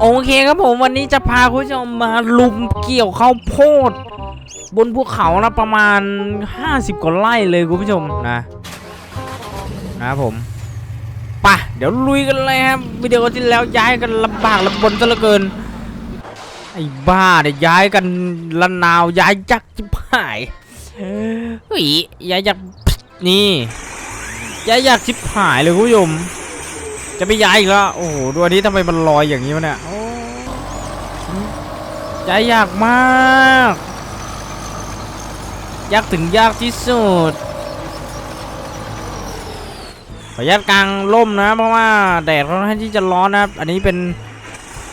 โอเคครับผมวันนี้จะพาคุณผู้ชมมาลุมเกี่ยวข้าวโพด บนภูเขานะประมาณ 50กว่าไร่เลยคุณผู้ชมนะ นะครับผมปะเดี๋ยวลุยกันเลยครับวิดีโอที่แล้วย้ายกันลำบากลำบนซะเหลือเกิน ไอ้บ้าเนี่ยย้ายกันละนาวย้ายยักษ์จิบหายเฮ้ยย้ายยักษ์นี่ย้ายยักษ์จิบหายเลยคุณผู้ชม จะไม่ย้ายอีกแล้ว โอ้โหดูอันนี้ทำไมมันลอยอย่างนี้วะเนี่ยโอ้ย้ายยากมาก ยากถึงยากที่สุดขออนุญาตกลางร่มนะ เพราะว่าแดดค่อนข้างที่จะร้อนนะครับ อันนี้เป็น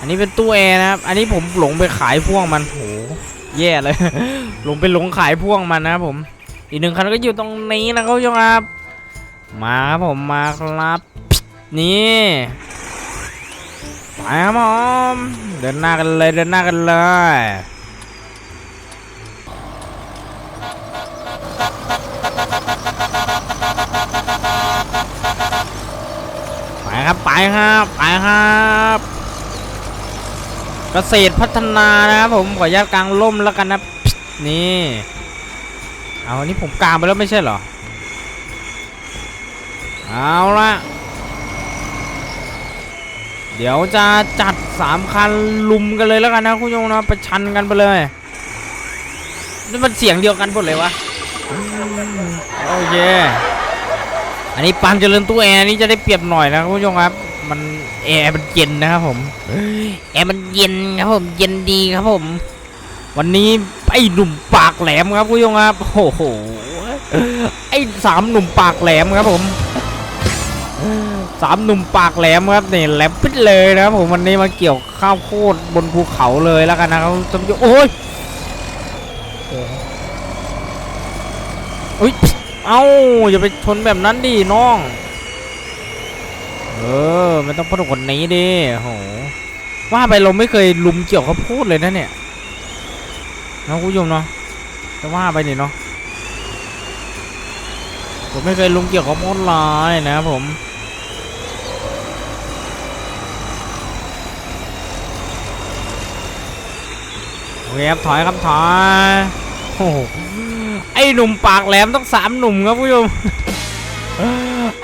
อันนี้เป็นตู้แอร์นะครับ อันนี้ผมหลงไปขายพ่วงมันโหแย่เลย หลงไปหลงขายพ่วงมันนะผม อีกหนึ่งคันก็อยู่ตรงนี้นะครับคุณผู้ชมครับ มาครับผมมาครับ นี่ไปครับผมเดินหน้ากันเลยเดินหน้ากันเลยไปครับไปครับไปครับเกษตรพัฒนานะครับผมขออนุญาตกลางร่มแล้วกันนะนี่เอาอันนี้ผมกลางไปแล้วไม่ใช่เหรอเอาละ เดี๋ยวจะจัดสามคันลุมกันเลยแล้วกันนะคุณผู้ชมนะประชันกันไปเลยนี่มันเสียงเดียวกันหมดเลยวะโอเคอันนี้ปังเจริญตู้แอร์นี่จะได้เปรียบหน่อยนะคุณผู้ชมครับ มันแอร์มันเย็นนะครับผมแอร์มันเย็นครับผมเย็นดีครับผม วันนี้ไอ้หนุ่มปากแหลมครับคุณผู้ชมครับโอ้โหไอ้สามหนุ่มปากแหลมครับผม สามหนุ่มปากแหลมครับนี่แหลมปิดเลยนะครับผมวันนี้มาเกี่ยวข้าวโพดบนภูเขาเลยแล้วกันนะครับท่านผู้ชมโอ้ยอุ้ยเอ้าอย่าไปชนแบบนั้นดิน้อง เออมันต้องพดคนนี้ดิโหว่าไปเราไม่เคยลุมเกี่ยวข้าวโพดเลยนะเนี่ยนะคุณผู้ชมเนาะจะว่าไปนี่เนาะผมไม่เคยลุมเกี่ยวข้าวโพดเลยนะครับผม เคครับถอยครับถอยโอ้ไอหนุ่มปากแหลมต้องสามหนุ่มครับผู้ชม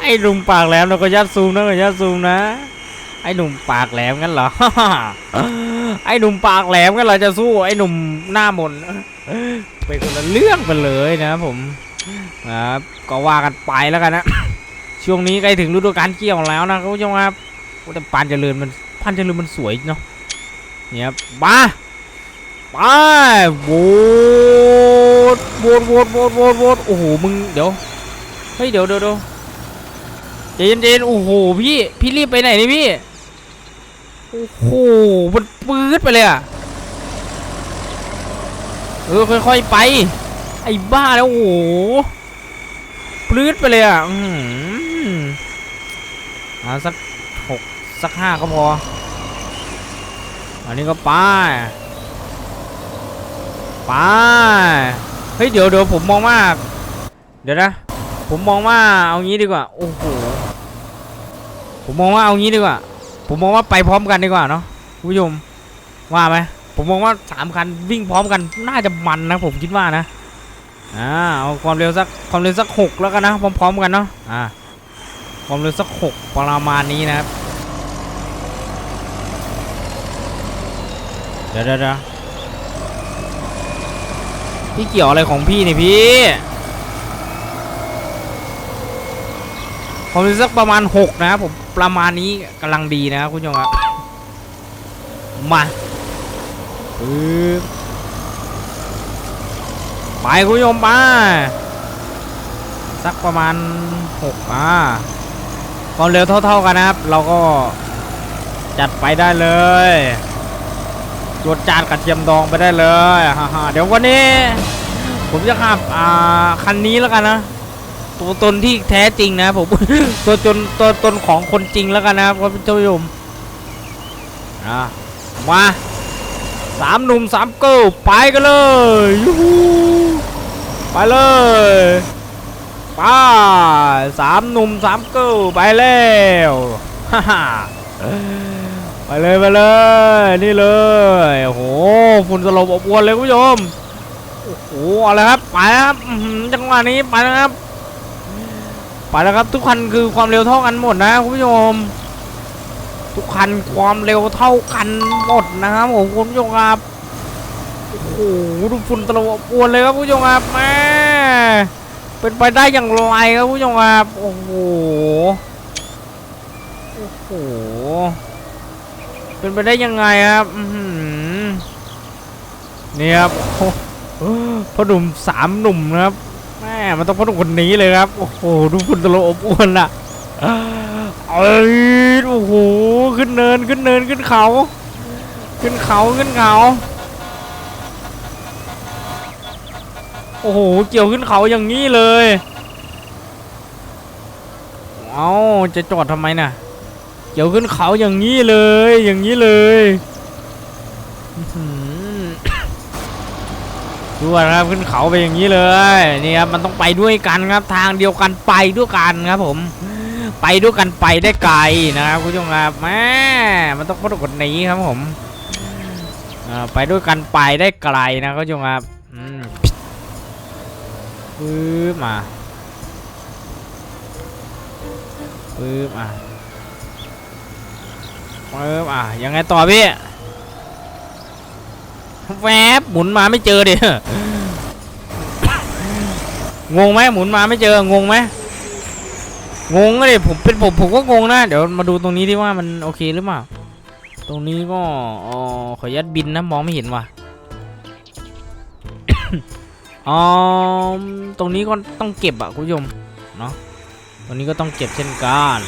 ไอหนุ่มปากแหลมเราก็ยัดซูมนะก็ยัดซูมนะ ไอหนุ่มปากแหลมกันเหรอไอหนุ่มปากแหลมกันเหรอจะสู้ไอหนุ่มหน้ามนไปคนละเรื่องไปเลยนะผมครับก็ว่ากันไปแล้วกันนะช่วงนี้ใกล้ถึงฤดูกาลเกี่ยวแล้วนะครับผู้ชมครับแต่ปานเจริญมันพันเจริญมันสวยเนาะเนี่ยครับมา ไปโหวตโหวตโหวตโหวตโหวตโหวตโอ้โหมึงเดี๋ยวเฮ้ยเดี๋ยวเดี๋ยวเดี๋ยวใจนใจนโอ้โหพี่พี่รีบไปไหนนี่พี่โอ้โหมันปื๊ดไปเลยอะเออค่อยๆไป ไอ้บ้าแล้วโอ้โหปื้ดไปเลยอะอืมอ่าสักหกสักห้าก็พออันนี้ก็ไป ไปเฮ้ยเดี๋ยวเดี๋ยวผมมองว่า เดี๋ยวนะ ผมมองว่าเอางี้ดีกว่า โอ้โห ผมมองว่าเอางี้ดีกว่า ผมมองว่าไปพร้อมกันดีกว่าเนาะคุณผู้ชม ว่าไหมผมมองว่าสามคันวิ่งพร้อมกัน น่าจะมันนะ ผมคิดว่านะ อ่า เอาความเร็วสักความเร็วสักหกแล้วกันนะพร้อมๆกันเนาะ อ่า ความเร็วสักหกประมาณนี้นะครับ เดี๋ยวเดี๋ยวเดี๋ยว พี่เกี่ยวอะไรของพี่นี่พี่ผมสักประมาณหกนะครับผมประมาณนี้กำลังดีนะครับคุณผู้ชมครับมาปึ๊บไปคุณผู้ชมไปสักประมาณหกอ่าความเร็วเท่า ๆกันนะครับ เราก็จัดไปได้เลยจวดจานกระเทียมดองไปได้เลยฮ่าๆเดี๋ยววันนี้ ผมจะขับอ่าคันนี้แล้วกันนะตัวตนที่แท้จริงนะผมตัวจนตัวตนของคนจริงแล้วกันนะครับคุณผู้ชมอะมาสามหนุ่มสามเกิลไปกันเลยยูฮูไปเลยไปสามหนุ่มสามเกิลไปแล้วฮ่าฮ่าไปไปเลยไปเลยนี่เลยโอ้โหฝุ่นสลบอบอวนเลยคุณผู้ชม โอ้โหเอาเลยครับไปแล้วครับอื้อหือจังหวะนี้ไปแล้วครับไปแล้วครับ ทุกคันคือความเร็วเท่ากันหมดนะคุณผู้ชม ทุกคันความเร็วเท่ากันหมดนะครับผมคุณผู้ชมครับโอ้โหดูฝุ่นตลบอบอวนเลยครับคุณผู้ชมครับแม่เป็นไปได้อย่างไรครับคุณผู้ชมครับโอ้โหโอ้โหเป็นไปได้ยังไงครับอื้อหือนี่ครับ พ่อหนุ่มสามหนุ่มนะครับแม่มันต้องพ่อหนุ่มคนนี้เลยครับ โอ้โห ดูฝุ่นตลบอบอวนอะเอ้ยโอ้โห ขึ้นเนิน ขึ้นเนิน ขึ้นเขา ขึ้นเขา ขึ้นเขา โอ้โห เกี่ยวขึ้นเขาอย่างนี้เลย เอาจะจอดทำไมน่ะ เกี่ยวขึ้นเขาอย่างนี้เลย อย่างนี้เลย อื อหือดูนะครับขึ้นเขาไปอย่างนี้เลยนี่ครับมันต้องไปด้วยกันครับทางเดียวกันไปด้วยกันครับ ผม ไปด้วยกันไปได้ไกลนะครับคุณผู้ชมครับแม่มันต้องพูดกฎนี้ครับผมไปด้วยกันไปได้ไกลนะคุณผู้ชมครับอืมปึ๊บมาปึ๊บอะเอออะยังไงต่อพี่ แวบหมุนมาไม่เจอดิงงไหมหมุนมาไม่เจองงไหมงงเลยผมเป็นผมผมก็งงนะเดี๋ยวมาดูตรงนี้ดิว่ามันโอเคหรือเปล่าตรงนี้ก็อ๋อขออนุญาตบินนะมองไม่เห็นว่ะอ๋อตรงนี้ก็ต้องเก็บอะคุณผู้ชมเนาะตรงนี้ก็ต้องเก็บเช่นกัน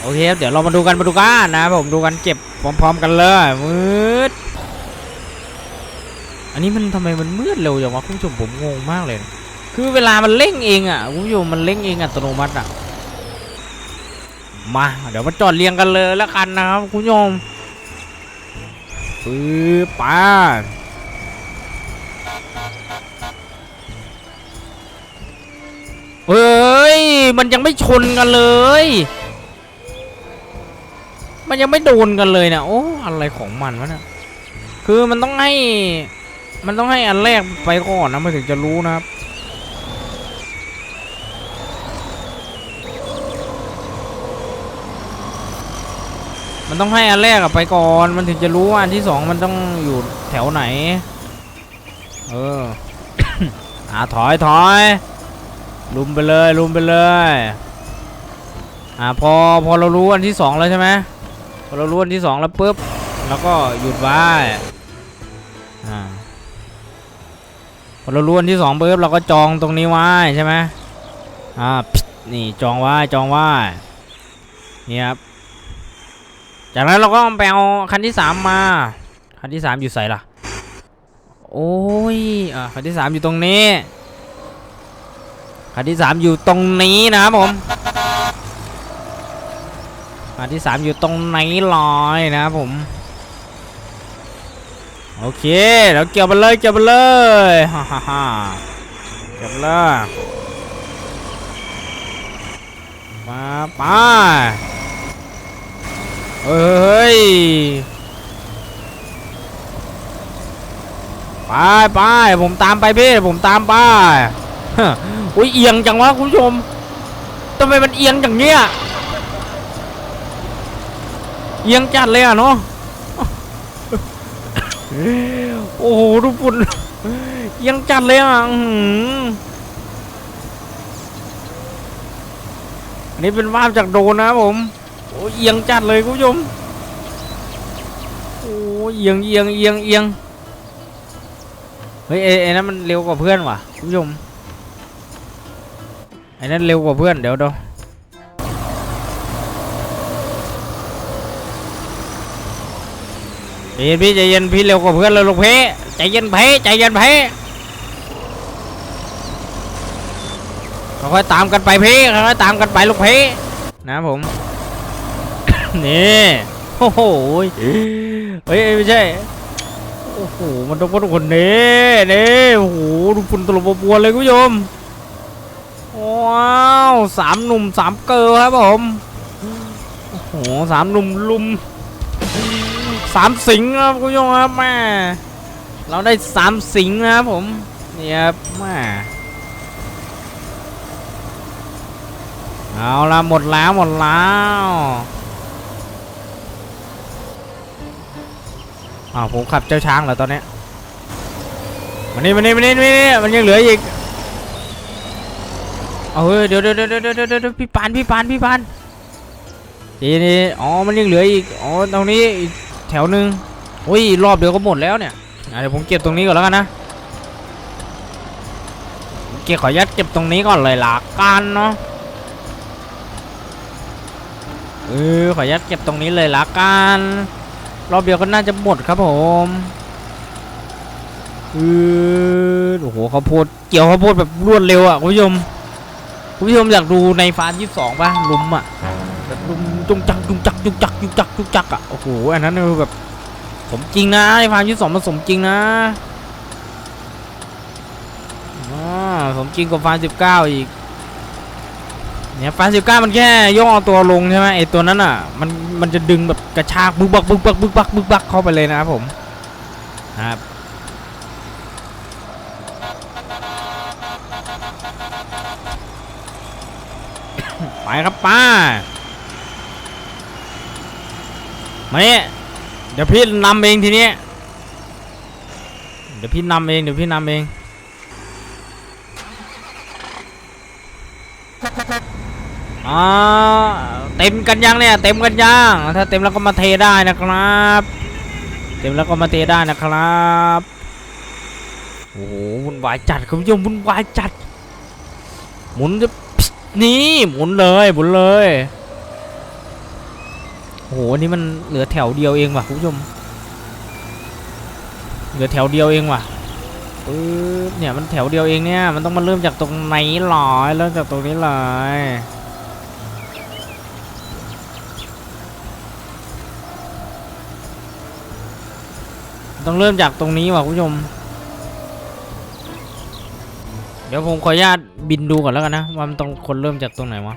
โอเคเดี๋ยวเรามาดูกันมาดูกันนะผมดูกันเก็บพร้อม ๆ กันเลยมืด อันนี้มันทำไมมันมืดเร็วอย่างวะคุณผู้ชมผมงงมากเลย คือเวลามันเร่งเองอะคุณผู้ชมมันเร่งเองอัตโนมัติอะมาเดี๋ยวมาจอดเรียงกันเลยแล้วกันนะครับคุณผู้ชมปื๊บป้าเฮ้ย มันยังไม่ชนกันเลย มันยังไม่โดนกันเลยเนะโอ้อะไรของมันวะเนี่ยคือมันต้องให้ มันต้องให้อันแรกไปก่อนนะมันถึงจะรู้นะครับมันต้องให้อันแรกอะไปก่อน มันถึงจะรู้ว่าอันที่สองมันต้องอยู่แถวไหน เอออ่าถอยถอย ลุมไปเลยลุมไปเลยอ่าพอพอเรารู้อันที่สองแล้วใช่ไหมพอเรารู้อันที่สองแล้วปุ๊บ แล้วก็หยุดไว้อ่า พอเรารู้อันที่สองปุ๊บเราก็จองตรงนี้ไว้ใช่ไหมอ่าพิดนี่จองไว้จองไว้นี่ครับจากนั้นเราก็ไปเอาคันที่สามมา คันที่สามอยู่ใส่ล่ะ โอ้ยอ่าคันที่สามอยู่ตรงนี้ คันที่สามอยู่ตรงนี้นะครับผมอันที่สามอยู่ตรงไหนลอยนะครับผม โอเคเดี๋ยวเกี่ยวไปเลยเกี่ยวไปเลยฮ่าฮ่าฮ่าเกี่ยวเลยมาไปเฮ้ยไปไปผมตามไปพี่ผมตามไปฮะอุ้ยเอียงจังวะคุณผู้ชมทำไมมันเอียงอย่างเนี้ยเอียงจัดเลยอะเนาะ โอ้โหดูฝุ่นเอียงจัดเลยอะอันนี้เป็นภาพจากโดนนะผมโอ้เอียงจัดเลยคุณผู้ชมโอ้เอียงเอียงเอียงเอียงเฮ้ยไอ้ไอ้นั้นมันเร็วกว่าเพื่อนว่ะคุณผู้ชมไอ้นั้นเร็วกว่าเพื่อนเดี๋ยวเดี๋ยว ใจเย็นพี่ใจเย็นพี่เร็วกว่าเพื่อนเลยลูกเพ่ใจเย็นเพ่ใจเย็นเพ่ค่อยๆตามกันไปพี่ค่อยๆตามกันไปลูกเพ่นะผมนี่โอ้โหเฮ้ยไม่ใช่โอ้โหมันต้องเป็นคนนี้นี่โอ้โหดูฝุ่นตลบบอวนเลยคุณผู้ชมว้าวสามหนุ่มสามเกลอครับผมโอ้โหสามหนุ่มลุม สามสิงครับคุณผู้ชมครับแม่เราได้สามสิงนะครับผมนี่ครับแม่เอาละหมดแล้วหมดแล้วอ้าวผมขับเจ้าช้างเหรอตอนนี้ยมันนี่มันนี่มันนี่มันนี่มันยังเหลืออีกเอาเฮ้ยเดี๋ยวเดี๋ยวเดี๋ยวเดี๋ยวเดี๋ยวเดี๋ยวพี่ปานพี่ปานพี่ปานทีนี้อ๋อมันยังเหลืออีกอ๋อตรงนี้อีก แถวหนึ่งโอ้ยรอบเดียวก็หมดแล้วเนี่ยเดี๋ยวผมเก็บตรงนี้ก่อนแล้วกันนะเก็บขออนุญาตเก็บตรงนี้ก่อนเลยละกันเนาะเออขออนุญาตเก็บตรงนี้เลยละกันรอบเดียวก็น่าจะหมดครับผมเออโอ้โหข้าวโพดเกี่ยวข้าวโพดแบบรวดเร็วอะคุณผู้ชมคุณผู้ชมอยากดูในฟาร์มยี่สิบสองป่ะลุมอะ แบบลุมจุงจักจุงจักจุงจักจุงจักจุงจักอะโอ้โหอันนั้นคือแบบสมจริงนะไอ้พานยี่สองมันสมจริงนะอ่าสมจริงกว่าฟานสิบเก้าอีกเนี่ยฟานสิบเก้ามันแค่ย่อตัวลงใช่ไหมไอตัวนั้นอะมันมันจะดึงแบบกระชากบึกบักบึกบักบึกบักบึกบักเข้าไปเลยนะครับผมครับไปครับป้า มาเนี่ยเดี๋ยวพี่นำเองทีนี้เดี๋ยวพี่นำเองเดี๋ยวพี่นำเองอ่าเต็มกันยังเนี่ยเต็มกันยังถ้าเต็มแล้วก็มาเทได้นะครับ เต็มแล้วก็มาเทได้นะครับโอ้โหวุ่นวายจัดคุณผู้ชมวุ่นวายจัด หมุนจะนี่หมุนเลยหมุนเลย โอ้โหนนี่มันเหลือแถวเดียวเองว่ะคุณผู้ชม เหลือแถวเดียวเองว่ะปึ๊บเนี่ยมันแถวเดียวเองเนี่ยมันต้องมาเริ่มจากตรงไหนหรอเริ่มจากตรงนี้เลยต้องเริ่มจากตรงนี้ว่ะคุณผู้ชม เดี๋ยวผมขออนุญาตบินดูก่อนแล้วกันนะว่ามันต้องคนเริ่มจากตรงไหนวะ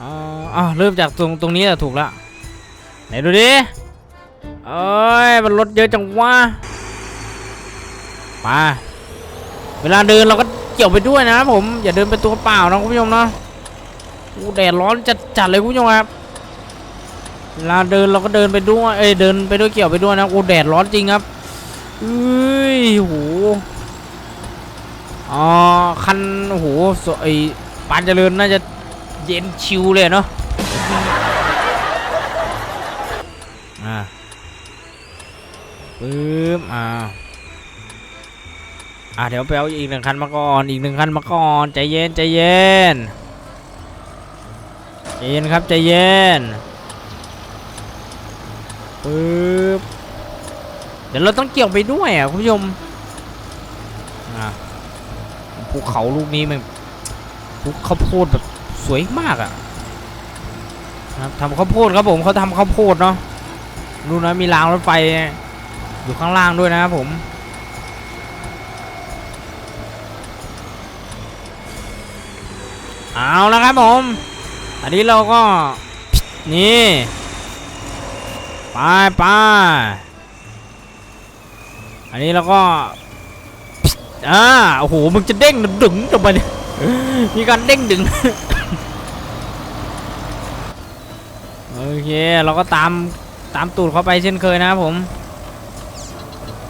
อ๋ออะเริ่มจากตรงตรงนี้แหละถูกละไหนดูดิเอ้ยมันรถเยอะจังวะมาเวลาเดินเราก็เกี่ยวไปด้วยนะครับผมอย่าเดินไปตัวเปล่านะคุณผู้ชมเนาะอู้แดดร้อนจัดจัดเลยคุณผู้ชมครับเวลาเดินเราก็เดินไปด้วยเอ้ยเดินไปด้วยเกี่ยวไปด้วยนะโอ้แดดร้อนจริงครับเอ้ยโหอ๋อคันโอ้โหสไอปานเจริญน่าจะ เย็นชิวเลยเนาะอ่าปึ๊บอ่าอ่าเดี๋ยวไปเอาอีกหนึ่งคันมาก่อน อีกหนึ่งคันมาก่อน ใจเย็นใจเย็นใจเย็นครับใจเย็นปึ๊บเดี๋ยวเราต้องเกี่ยวไปด้วยอะคุณผู้ชมอ่าภูเขาลูกนี้มันภูข้าโพดแบบ สวยมากอะครับทำข้าวโพดครับผมเขาทำข้าวโพดเนาะดูนะมีรางรถไฟอยู่ข้างล่างด้วยนะครับผมเอาแล้วครับผม อันนี้เราก็ นี่ไปไปอันนี้เราก็อ่าโอ้โหมึงจะเด้งดึงทำไมเนี่ยมีการเด้งดึง โอเค เราก็ตามตามตูดเข้าไปเช่นเคยนะครับผม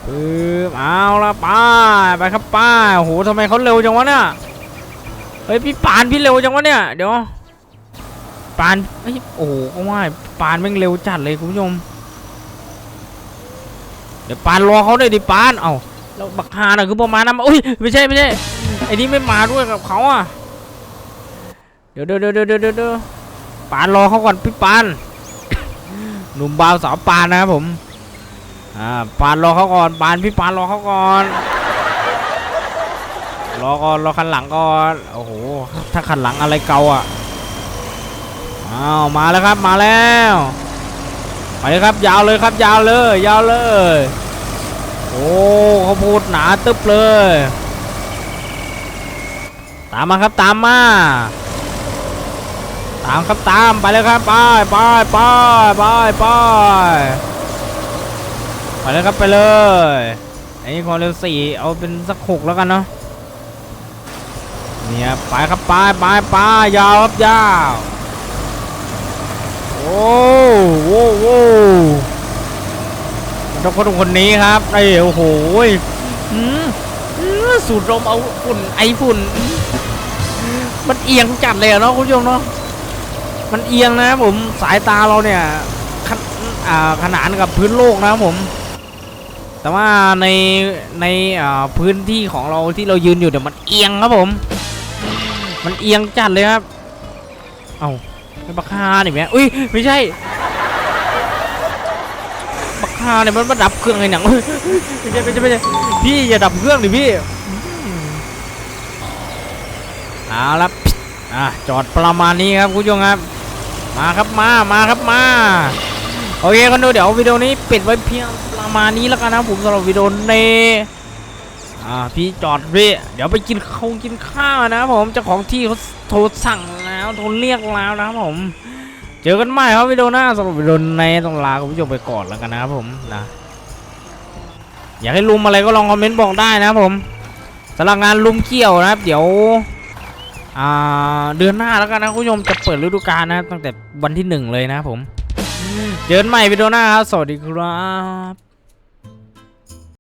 ปึ๊บเอาละป้าไปครับป้าโอ้โหทำไมเขาเร็วจังวะเนี่ยเฮ้ยพี่ปานพี่เร็วจังวะเนี่ยเดี๋ยวปานเฮ้ยโอ้โหก็ว่าปานแม่งเร็วจัดเลยคุณผู้ชมเดี๋ยวปานรอเขาเลยดิปานเอ้าแล้วบักฮาน่ะคือประมาณนั้นอุ้ยไม่ใช่ไม่ใช่ไอ้นี่ไม่มาด้วยกับเขาอะเดี๋ยวเดี๋ยวเดี๋ยวเดี๋ยวเดี๋ยวปานรอเขาก่อนพี่ปาน หนุ่มบาวสาวปานนะครับผมอ่าปานรอเขาก่อนปานพี่ปานรอเขาก่อนรอก่อนรอคันหลังก่อนโอ้โหถ้าคันหลังอะไรเก่าอะอ้าวมาแล้วครับมาแล้วไปเลยครับยาวเลยครับยาวเลยยาวเลยโอ้เขาพูดหนาตึ๊บเลย ตามมาครับตามมา ตามครับตามไปเลยครับไปไปไปไปไปไปเลยครับไปเลยไอ้ความเร็วสี่เอาเป็นสักหกแล้วกันเนาะเนี่ยไปครับไปไปไปยาวครับยาวโอ้โหโว้มันต้องคนคนนี้ครับไอ้โอ้โหอืมสูดลมเอาฝุ่นไอฝุ่นมมันเอียงจัดเลยอะเนาะคุณผู้ชมเนาะ มันเอียงนะครับผมสายตาเราเนี่ยขนาขนานกับพื้นโลกนะครับผม แต่ว่าในในพื้นที่ของเราที่เรายืนอยู่เดี๋ยวมันเอียงครับผม มันเอียงจัดเลยครับ เอาเป็นบักคาเนี่ยไหมอุ้ยไม่ใช่บักคาเนี่ยมันมาดับเครื่องไอ้หนังไม่ใช่ไม่ใช่ไม่ใช่พี่อย่าดับเครื่องดิพี่เอาละอะจอดประมาณนี้ครับคุณผู้ชมครับ มาครับมา มาครับมา โอเคคนดูเดี๋ยววิดีโอนี้ปิดไว้เพียงประมาณนี้แล้วกันนะผมสำหรับวิดีโอนี้อ่าพี่จอดพี่เดี๋ยวไปกินข้าวกินข้าวนะครับผมเจ้าของที่เขาโทรสั่งแล้วโทรเรียกแล้วนะครับผม เจอกันใหม่ครับวิดีโอหน้าสำหรับวิดีโอในต้องลาคุณผู้ชมไปก่อนแล้วกันนะครับผมนะอยากให้ลุมอะไรก็ลองคอมเมนต์บอกได้นะครับผมสำหรับงานลุมเกี่ยวนะครับ เดี๋ยว เดือนหน้าแล้วกันนะคุณผู้ชมจะเปิดฤดูกาลนะครับตั้งแต่วันที่หนึ่งเลยนะครับผม เจอกันใหม่วิดีโอหน้าครับ สวัสดีครับ